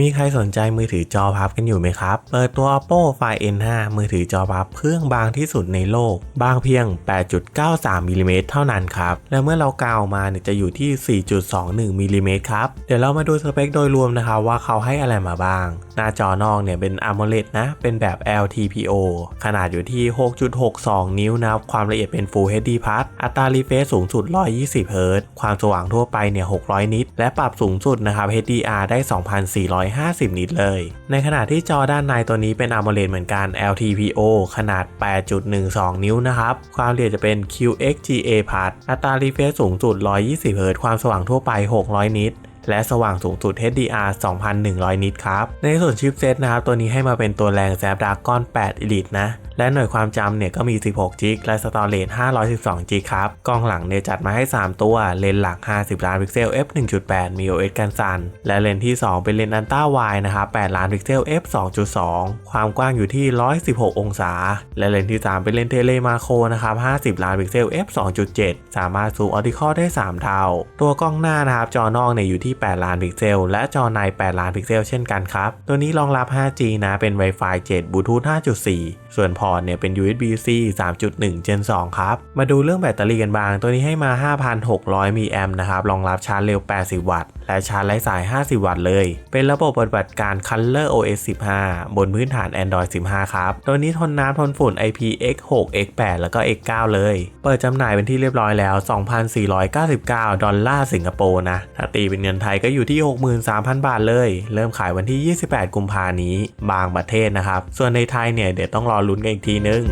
มีใครสนใจมือถือจอพับกันอยู่ไหมครับ เปิดตัว Oppo Find N5 มือถือจอพับเครื่องบางที่สุดในโลก บางเพียง 8.93มิลลิเมตรเท่านั้นครับ และเมื่อเรากาวมาเนี่ยจะอยู่ที่ 4.21มิลลิเมตรครับ เดี๋ยวเรามาดูสเปคโดยรวมนะครับว่าเขาให้อะไรมาบ้าง หน้าจอนอกเนี่ยเป็น AMOLED นะ เป็นแบบ LTPO ขนาดอยู่ที่ 6.62 นิ้วนะครับ ความละเอียดเป็น Full HD Plus อัตรารีเฟรชสูงสุด 120เฮิรต์ความสว่างทั่วไปเนี่ย 600 นิตและปรับสูงสุดนะครับ HDR ได้ 2,400 150 นิตเลย ในขณะที่จอด้านในตัวนี้เป็น AMOLED เหมือนกัน LTPO ขนาด 8.12 นิ้วนะครับ ความละเอียดจะเป็น QXGA Plus อัตรารีเฟรชสูงสุด 120 Hz ความสว่างทั่วไป 600 นิตและสว่างสูงสุด HDR 2,100 นิตครับ ในส่วนชิปเซตนะครับ ตัวนี้ให้มาเป็นตัวแรง Snapdragon 8 Elite นะ และหน่วยความจำเนี่ยก็มี 16 g b และ Storage 512 g b ครับ กล้องหลังเนี่ยจัดมาให้ 3 ตัว เลนส์หลัก 50 ล้านพิกเซล f 1.8 มี OS กันสั่น และเลนส์ที่ 2 เป็นเลนส์อันต้าไวนะครับ 8 ล้านพิกเซล f 2.2 ความกว้างอยู่ที่ 116 องศา และเลนส์ที่ 3 เป็นเลนส์เทเลมาโครนะครับ 50 ล้านพิกเซล f 2.7 สามารถซูมออติคอลได้ 3 เท่า ตัวกล้องหน้านะครับ จอนอกเนี่ยอยู่ที่ 8 ล้านพิกเซล และจอใน 8 ล้านพิกเซล เช่นกันครับ ตัวนี้รองรับ 5G นะ เป็น Wi-Fi 7 Bluetooth 5.4 ส่วนพอร์ตเนี่ยเป็น USB-C 3.1 Gen 2 ครับ มาดูเรื่องแบตเตอรี่กันบ้าง ตัวนี้ให้มา 5,600มิลลิแอมป์นะครับ รองรับชาร์จเร็ว 80 วัตต์ และชาร์จไร้สาย 50 วัตต์เลย เป็นระบบปฏิบัติการ Color OS 15 บนพื้นฐาน Android 15 ครับ ตัวนี้ทนน้ำทนฝุ่น IPX6 X8 แล้วก็ X9 เลย เปิดจำหน่ายเป็นที่เรียบร้อยแล้ว 2,499 ดอลลาร์สิงคโปร์นะ ถ้าตีเป็นเงินไทยก็อยู่ที่ 63,000 บาทเลย เริ่มขายวันที่ 28 กุมภานี้ บางประเทศนะครับ ส่วนในไทยเนี่ยเดี๋ยวต้องรอลุ้นกันอีกทีนึง